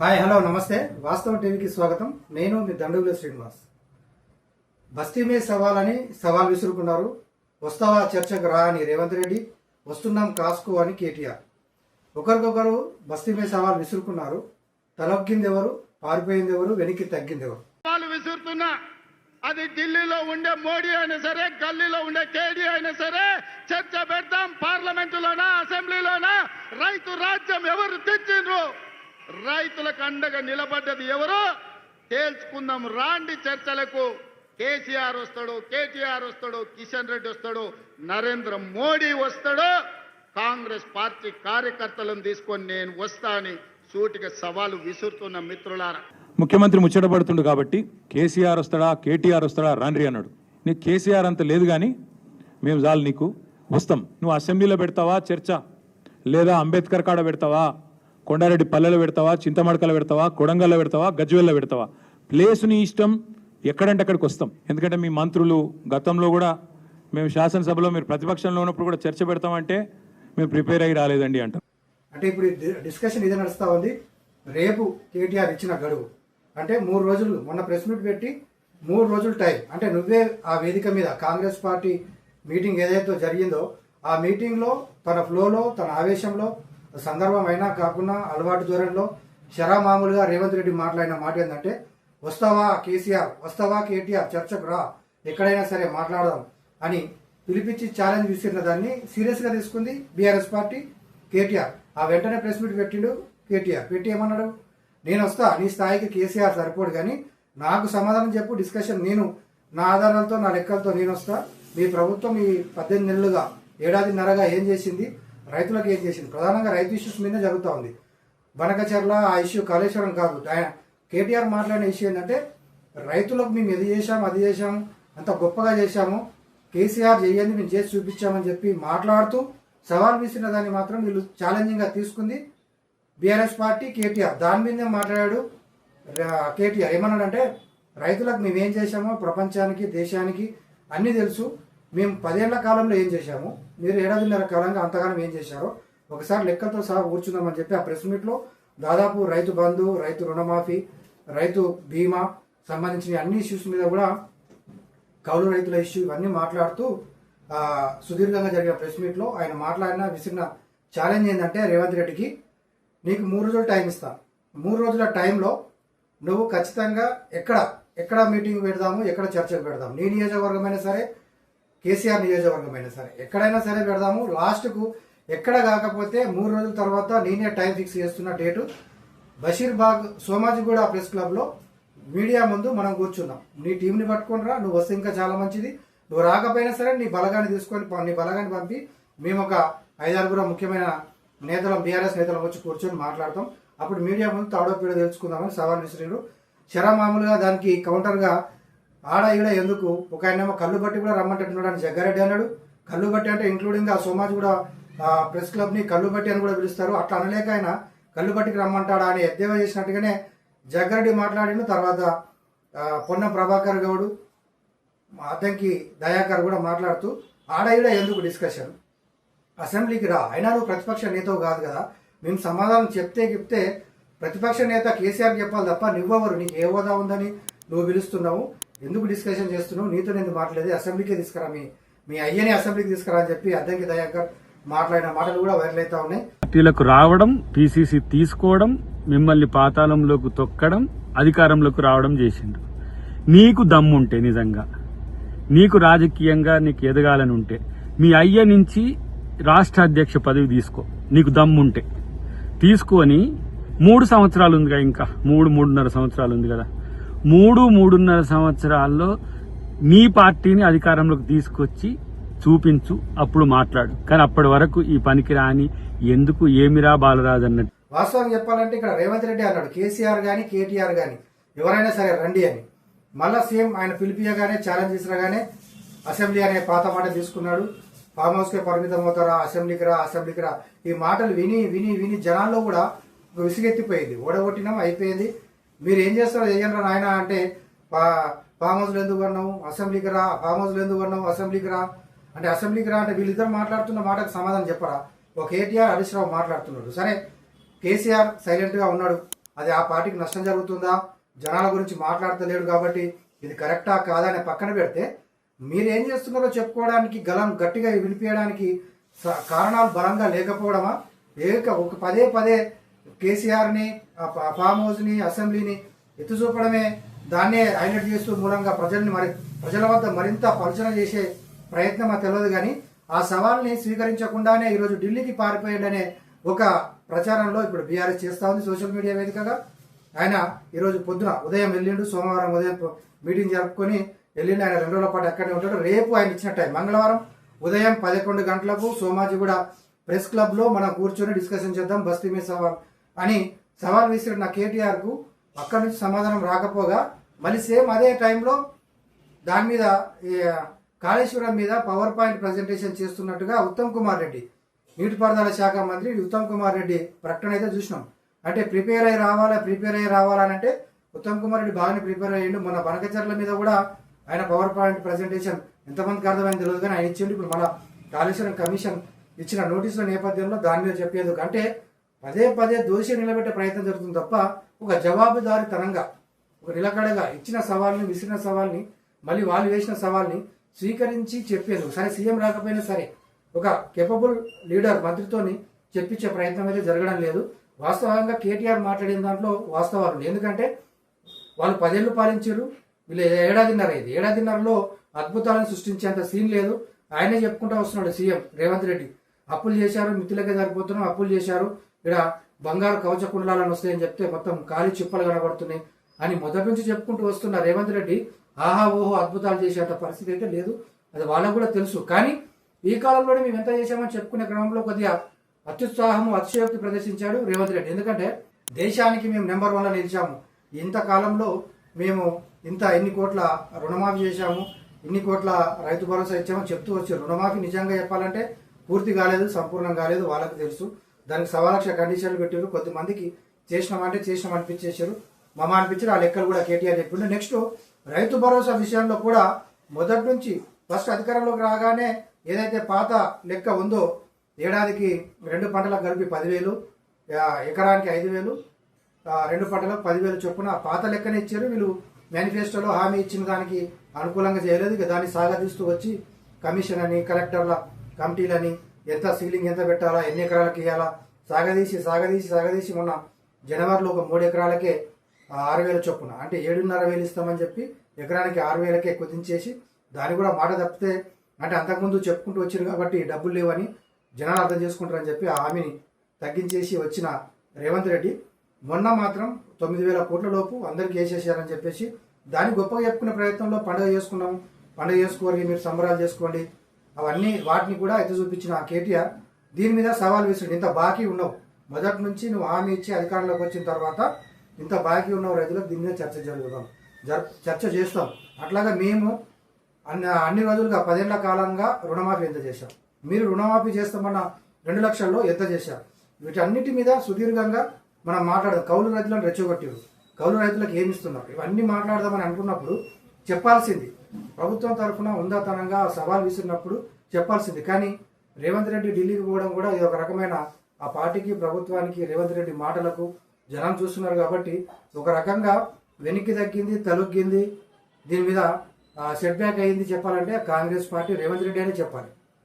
Hi hello నమస్తే. వాస్తవం టీవీకి స్వాగతం. నేను మీ దండుగుల శ్రీనివాస్. బస్తీమే మీద సవాల్ అని సవాల్ విసురుకున్నారు. వస్తావా చర్చకు రా అని రేవంత్ రెడ్డి వస్తున్నాం కాసుకో అని కేటీఆర్. ఒకరికొకరు బస్తీ సవాల్ విసురుకున్నారు. తలొక్కింది ఎవరు పారిపోయింది ఎవరు వెనక్కి తగ్గింది ఎవరు విసురుతున్నా అది ఢిల్లీలో ఉండే మోడీ అయినా సరే గల్లీలో ఉండే కేడీ అయినా సరే చర్చ పెడతాం పార్లమెంటులోనా అసెంబ్లీలోనా? రైతు రాజ్యం ఎవరు తెచ్చిండ్రు? రైతులకు అండగా నిలబడ్డది ఎవరో? తేల్చుకుందాం. రాండి చర్చలకు. కేసీఆర్ వస్తాడు కేటీఆర్ వస్తాడు కిషన్ రెడ్డి వస్తాడు నరేంద్ర మోడీ వస్తాడు కాంగ్రెస్ పార్టీ కార్యకర్తలను తీసుకొని నేను వస్తా అని సూటిగా సవాలు విసురుతున్న మిత్రులారా. ముఖ్యమంత్రి ముచ్చటపడుతుండు కాబట్టి కేసీఆర్ వస్తాడా కేటీఆర్ వస్తాడా రాండ్రి అన్నాడు. నీకు కేసీఆర్ అంత లేదు కానీ మేము చాలు నీకు వస్తాం. నువ్వు అసెంబ్లీలో పెడతావా చర్చ? లేదా అంబేద్కర్ కాడ పెడతావా? కొండారెడ్డి పల్లెలో పెడతావా చింతమడకలో పెడతావా కొడంగల్లో పెడతావా గజ్వెల్లో పెడతావా? ప్లేస్ నీ ఇష్టం ఎక్కడంటే అక్కడికి వస్తాం. ఎందుకంటే మీ మంత్రులు గతంలో కూడా మేము శాసనసభలో మీరు ప్రతిపక్షంలో ఉన్నప్పుడు కూడా చర్చ పెడతామంటే మేము ప్రిపేర్ అయ్యి రాలేదండి అంటాం అంటే ఇప్పుడు డిస్కషన్ ఇదే నడుస్తా ఉంది. రేపు కేటీఆర్ ఇచ్చిన గడువు. అంటే మూడు రోజులు మొన్న ప్రెస్ మీట్ పెట్టి మూడు రోజులు టైం. అంటే నువ్వే ఆ వేదిక మీద కాంగ్రెస్ పార్టీ మీటింగ్ ఏదైతే జరిగిందో ఆ మీటింగ్లో తన ఫ్లోలో తన ఆవేశంలో సందర్భం అయినా కాకుండా అలవాటు ధోరణిలో శరా మామూలుగా రేవంత్ రెడ్డి మాట్లాడిన మాట ఏంటంటే వస్తావా కేసీఆర్? వస్తావా కేటీఆర్? చర్చకు రా. ఎక్కడైనా సరే మాట్లాడదాం అని పిలిపించి ఛాలెంజ్ విసిరిన దాన్ని సీరియస్గా తీసుకుంది బీఆర్ఎస్ పార్టీ కేటీఆర్. ఆ వెంటనే ప్రెస్ మీట్ పెట్టిండు కేటీఆర్. పెట్టి ఏమన్నాడు? నేను వస్తా. నీ స్థాయికి కేసీఆర్ సరిపోడు కానీ నాకు సమాధానం చెప్పు డిస్కషన్ నేను. నా ఆధారాలతో నా లెక్కలతో నేను వస్తా. మీ ప్రభుత్వం ఈ పద్దెనిమిది నెలలుగా ఏడాదిన్నరగా ఏం చేసింది? రైతులకు ఏం చేసింది? ప్రధానంగా రైతు ఇష్యూస్ మీద జరుగుతూ ఉంది. బనకచర్ల ఆ ఇష్యూ కాళేశ్వరం కాదు. కేటీఆర్ మాట్లాడిన ఇష్యూ ఏంటంటే రైతులకు మేము ఇది చేశాము అది చేశాము అంత గొప్పగా చేశాము కేసీఆర్ చేయండి మేము చేసి చూపించామని చెప్పి మాట్లాడుతూ సవాల్ విసిన దాన్ని మాత్రం వీళ్ళు ఛాలెంజింగ్గా తీసుకుంది బీఆర్ఎస్ పార్టీ కేటీఆర్. దాని మీదే మాట్లాడాడు కేటీఆర్. ఏమన్నాడంటే రైతులకు మేము ఏం చేశామో ప్రపంచానికి దేశానికి అన్నీ తెలుసు. మేము పదేళ్ళ కాలంలో ఏం చేశాము? మీరు ఏడాదిన్నర కాలంగా అంతగానం ఏం చేశారో ఒకసారి లెక్కలతో సహా కూర్చుందామని చెప్పి ఆ ప్రెస్ మీట్లో దాదాపు రైతు బంధు రైతు రుణమాఫీ రైతు బీమా సంబంధించిన అన్ని ఇష్యూస్ మీద కూడా కౌలు రైతుల ఇష్యూ ఇవన్నీ మాట్లాడుతూ సుదీర్ఘంగా జరిగిన ప్రెస్ మీట్లో ఆయన మాట్లాడిన విసిరిన ఛాలెంజ్ ఏంటంటే రేవంత్ రెడ్డికి నీకు మూడు రోజులు టైం ఇస్తాను మూడు రోజుల టైంలో నువ్వు ఖచ్చితంగా ఎక్కడ ఎక్కడ మీటింగ్ పెడదాము ఎక్కడ చర్చకు పెడదాము? నీ నియోజకవర్గమైనా సరే కేసీఆర్ నియోజకవర్గమైనా సరే. ఎక్కడైనా సరే పెడదాము. లాస్ట్కు ఎక్కడ కాకపోతే మూడు రోజుల తర్వాత నేనే టైం ఫిక్స్ చేస్తున్న డేటు. బషీర్బాగ్ సోమాజిగూడ ప్రెస్ క్లబ్లో మీడియా ముందు మనం కూర్చున్నాం. నీ టీంని పట్టుకుని రా నువ్వు వస్తే ఇంకా చాలా మంచిది. నువ్వు రాకపోయినా సరే నీ బలగాన్ని తీసుకొని నీ బలగాన్ని పంపి మేము ఒక ఐదారుగురు ముఖ్యమైన నేతలం బీఆర్ఎస్ నేతలు వచ్చి కూర్చొని మాట్లాడతాం. అప్పుడు మీడియా ముందు తాడోపీడో తెలుసుకుందామని సవాల్ విసిరారు. శరా మామూలుగా దానికి కౌంటర్గా ఆడ ఈడ ఎందుకు? ఒక ఆయనేమో కళ్ళు బట్టి కూడా రమ్మంటున్నాడు అని జగ్గారెడ్డి అన్నాడు. కళ్ళు బట్టి అంటే ఇంక్లూడింగ్ ఆ సోమాజ్ కూడా ప్రెస్ క్లబ్ని కళ్ళు బట్టి అని కూడా పిలుస్తారు. అట్లా అనలేక ఆయన కళ్ళు బట్టికి రమ్మంటాడా అని ఎద్దేవా చేసినట్టుగానే జగ్గారెడ్డి మాట్లాడిన తర్వాత పొన్న ప్రభాకర్ గౌడు అతనికి దయాకర్ కూడా మాట్లాడుతూ ఆడ ఈడ ఎందుకు డిస్కషన్ అసెంబ్లీకి రా. అయినా నువ్వు ప్రతిపక్ష నేతవు కాదు కదా. మేము సమాధానం చెప్తే చెప్తే ప్రతిపక్ష నేత కేసీఆర్ చెప్పాలి తప్ప నువ్వెవరు? నీకు ఏ హోదా ఉందని నువ్వు పిలుస్తున్నావు. ఎందుకు డిస్కషన్ చేస్తున్నావు? నీతో నేను మాట్లాడేది? అసెంబ్లీకి తీసుకురా మీ మీ అయ్యని అసెంబ్లీకి తీసుకురా అని చెప్పి అద్దంకి దయాకర్ మాట్లాడిన మాటలు కూడా వైరల్ అవుతా ఉన్నాయి. పార్టీలకు రావడం పీసీసీ తీసుకోవడం మిమ్మల్ని పాతాళంలోకి తొక్కడం అధికారంలోకి రావడం చేసిండు నీకు దమ్ముంటే నిజంగా. నీకు రాజకీయంగా నీకు ఎదగాలని ఉంటే. మీ అయ్య నుంచి రాష్ట్ర అధ్యక్ష పదవి తీసుకో. నీకు దమ్ముంటే. తీసుకొని మూడు సంవత్సరాలు ఉందిగా ఇంకా. మూడు మూడున్నర సంవత్సరాలు ఉంది కదా. మూడు మూడున్నర సంవత్సరాల్లో నీ పార్టీని అధికారంలోకి తీసుకొచ్చి చూపించు అప్పుడు మాట్లాడు. కానీ అప్పటి వరకు ఈ పనికి రాని ఎందుకు ఏమిరా బాలరాజు అన్నట్టు. వాస్తవం చెప్పాలంటే ఇక్కడ రేవంత్ రెడ్డి అన్నాడు కేసీఆర్ గాని కేటీఆర్ గాని ఎవరైనా సరే రండి అని. మళ్ళా సేమ్ ఆయన పిలిపియగానే ఛాలెంజ్ చేసినగానే అసెంబ్లీ అనే పాత మాట తీసుకున్నాడు. ఫామ్ హౌస్ కే పరిమితం అవుతారా అసెంబ్లీకి రా అసెంబ్లీకి రా. ఈ మాటలు విని విని విని జనాల్లో కూడా విసుగెత్తిపోయింది విసిగెత్తిపోయింది. ఓడగొట్టినాం అయిపోయింది. మీరు ఏం చేస్తారో చేయండి నాయన అంటే ఫా- ఫామ్ హౌస్లో ఎందుకు పడినావు అసెంబ్లీకి రా ఫామ్ హౌస్లో ఎందుకు పడినావు అసెంబ్లీకి రా. అంటే అసెంబ్లీకి రా అంటే వీళ్ళిద్దరు మాట్లాడుతున్న మాటకు సమాధానం చెప్పరా? ఒక కేటీఆర్ హరీష్ రావు మాట్లాడుతున్నాడు. సరే కేసీఆర్ సైలెంట్గా ఉన్నాడు. అది ఆ పార్టీకి నష్టం జరుగుతుందా? జనాల గురించి మాట్లాడతలేడు కాబట్టి ఇది కరెక్టా కాదా అని పక్కన పెడితే మీరు ఏం చేస్తున్నారో చెప్పుకోవడానికి గలం గట్టిగా వినిపించడానికి స- కారణాలు బలంగా లేకపోవడమా? ఏక ఒక పదే పదే కేసీఆర్ని ఫామ్ హౌస్ని అసెంబ్లీని ఎత్తు చూపడమే దాన్నే హైలైట్ చేస్తూ మూలంగా ప్రజల్ని మరి ప్రజల వద్ద మరింత పలుచన చేసే ప్రయత్నం అది తెలియదు కానీ ఆ సవాల్ని స్వీకరించకుండానే ఈరోజు ఢిల్లీకి పారిపోయిందనే ఒక ప్రచారంలో ఇప్పుడు బీఆర్ఎస్ చేస్తా ఉంది సోషల్ మీడియా వేదికగా. ఆయన ఈరోజు పొద్దున ఉదయం వెళ్ళిండు సోమవారం ఉదయం మీటింగ్ జరుపుకొని వెళ్ళిండు ఆయన రెండు రోజుల పాటు అక్కడే ఉంటాడు. రేపు ఆయన ఇచ్చిన టైం మంగళవారం ఉదయం పదకొండు గంటలకు సోమాజిగూడ ప్రెస్ క్లబ్లో మనం కూర్చొని డిస్కషన్ చేద్దాం బస్తీ మీద సవాల్ అని సవాల్ విసిరిన కేటీఆర్కు అక్కడి నుంచి సమాధానం రాకపోగా మళ్ళీ సేమ్ అదే టైంలో దాని మీద కాళేశ్వరం మీద పవర్ పాయింట్ ప్రజెంటేషన్ చేస్తున్నట్టుగా ఉత్తమ్ కుమార్ రెడ్డి నీటిపారుదల శాఖ మంత్రి ఉత్తమ్ కుమార్ రెడ్డి ప్రకటన అయితే చూసినాం. అంటే ప్రిపేర్ అయ్యి రావాలా ప్రిపేర్ అయ్యి రావాలనంటే ఉత్తమ్ కుమార్ రెడ్డి బాగానే ప్రిపేర్ అయ్యిండు. మన బనకచర్ల మీద కూడా ఆయన పవర్ పాయింట్ ప్రజెంటేషన్ ఎంతమందికి అర్థమైంది తెలియదు కానీ ఆయన ఇచ్చిండు. ఇప్పుడు మన కాళేశ్వరం కమిషన్ ఇచ్చిన నోటీసుల నేపథ్యంలో దాని మీద చెప్పేందుకు అంటే పదే పదే దోషి నిలబెట్టే ప్రయత్నం జరుగుతుంది తప్ప ఒక జవాబుదారితనంగా ఒక నిలకడగా ఇచ్చిన సవాల్ని విసిరిన సవాల్ని మళ్ళీ వాళ్ళు వేసిన సవాల్ని స్వీకరించి చెప్పేది. సరే సీఎం రాకపోయినా సరే ఒక కేపబుల్ లీడర్ మంత్రితోని చెప్పించే ప్రయత్నం అయితే జరగడం లేదు. వాస్తవంగా కేటీఆర్ మాట్లాడిన దాంట్లో వాస్తవాలు ఎందుకంటే వాళ్ళు పదేళ్ళు పాలించారు. వీళ్ళు ఏడాదిన్నర ఇది. ఏడాదిన్నరలో అద్భుతాలను సృష్టించేంత సీన్ లేదు. ఆయనే చెప్పుకుంటూ వస్తున్నాడు సీఎం రేవంత్ రెడ్డి. అప్పులు చేశారు మిత్రులకే సరిపోతున్నాం అప్పులు చేశారు. ఇక్కడ బంగారు కవచ కుండలాలను వస్తాయని చెప్తే మొత్తం ఖాళీ చిప్పలు కనబడుతున్నాయి అని మొదటి నుంచి చెప్పుకుంటూ వస్తున్న రేవంత్ రెడ్డి ఆహా ఓహో అద్భుతాలు చేసేంత పరిస్థితి అయితే లేదు. అది వాళ్ళకు కూడా తెలుసు. కానీ ఈ కాలంలోనే మేము ఎంత చేశామని చెప్పుకునే క్రమంలో కొద్దిగా అత్యుత్సాహము అతిశయోక్తి ప్రదర్శించాడు రేవంత్ రెడ్డి. ఎందుకంటే దేశానికి మేము నెంబర్ వన్లో నిలిచాము. ఇంత కాలంలో మేము ఇంత ఎన్ని కోట్ల రుణమాఫీ చేశాము ఇన్ని కోట్ల రైతు భరోసా ఇచ్చామని చెప్తూ వచ్చారు. రుణమాఫీ నిజంగా చెప్పాలంటే పూర్తి కాలేదు సంపూర్ణం కాలేదు వాళ్ళకు తెలుసు. దానికి సవా లక్ష కండిషన్లు పెట్టారు కొద్దిమందికి చేసినామంటే చేసినాం అనిపించేశారు మమ అనిపించారు ఆ లెక్కలు కూడా కేటీఆర్ చెప్పిండు. నెక్స్ట్ రైతు భరోసా విషయంలో కూడా మొదటి నుంచి ఫస్ట్ అధికారంలోకి రాగానే ఏదైతే పాత లెక్క ఉందో ఏడాదికి రెండు పంటలకు కలిపి పదివేలు ఎకరానికి ఐదు వేలు రెండు పంటలకు పదివేలు చొప్పున పాత లెక్కనే ఇచ్చారు. వీళ్ళు మేనిఫెస్టోలో హామీ ఇచ్చిన దానికి అనుకూలంగా చేయలేదు. ఇక దాన్ని సాగదీస్తూ వచ్చి కమిషన్ అని కలెక్టర్ల కమిటీలని ఎంత సీలింగ్ ఎంత పెట్టాలా ఎన్ని ఎకరాలకు ఇవ్వాలా సాగదీసి సాగదీసి సాగదీసి మొన్న జనవరిలో ఒక మూడు ఎకరాలకే ఆరు వేల చొప్పున అంటే ఏడున్నర వేలు ఇస్తామని చెప్పి ఎకరానికి ఆరు వేలకే కుదించేసి దాన్ని కూడా మాట తప్పితే అంటే అంతకుముందు చెప్పుకుంటూ వచ్చారు కాబట్టి డబ్బులు లేవని జనాలు అర్థం చేసుకుంటారని చెప్పి ఆ హామీని తగ్గించేసి వచ్చిన రేవంత్ రెడ్డి మొన్న మాత్రం తొమ్మిది వేల కోట్ల లోపు అందరికీ వేసేసారని చెప్పేసి దాన్ని గొప్పగా చెప్పుకునే ప్రయత్నంలో పండుగ చేసుకున్నాం పండుగ చేసుకోవాలి మీరు సంబరాలు చేసుకోండి. అవన్నీ వాటిని కూడా ఎత్తి చూపించిన కేటీఆర్ దీని మీద సవాల్ విసిరి ఇంత బాకీ ఉన్నావు. మొదటి నుంచి నువ్వు హామీ ఇచ్చి అధికారంలోకి వచ్చిన తర్వాత ఇంత బాకీ ఉన్న రైతులకు దీని మీద చర్చ జరుగుతాం. చర్చ చేస్తాం. అట్లాగా మేము అన్ని అన్ని రోజులుగా పదేళ్ళ కాలంగా రుణమాఫీ ఎంత చేశాం? మీరు రుణమాఫీ చేస్తామన్న రెండు లక్షల్లో ఎంత చేశారు? వీటన్నిటి మీద సుదీర్ఘంగా మనం మాట్లాడదాం. కౌలు రైతులను రెచ్చగొట్టారు కౌలు రైతులకు ఏమి ఇస్తున్నారు? ఇవన్నీ మాట్లాడదామని అనుకున్నప్పుడు చెప్పాల్సింది ప్రభుత్వం తరఫున ఉందాతనంగా సవాల్ విసిరినప్పుడు చెప్పాల్సింది. కానీ రేవంత్ రెడ్డి ఢిల్లీకి పోవడం కూడా ఇది ఒక రకమైన ఆ పార్టీకి ప్రభుత్వానికి రేవంత్ రెడ్డి మాటలకు జనం చూస్తున్నారు కాబట్టి ఒక రకంగా వెనక్కి తగ్గింది తలొగ్గింది దీని మీద సెట్ బ్యాక్ అయింది చెప్పాలంటే కాంగ్రెస్ పార్టీ రేవంత్ రెడ్డి అనే చెప్పాలి.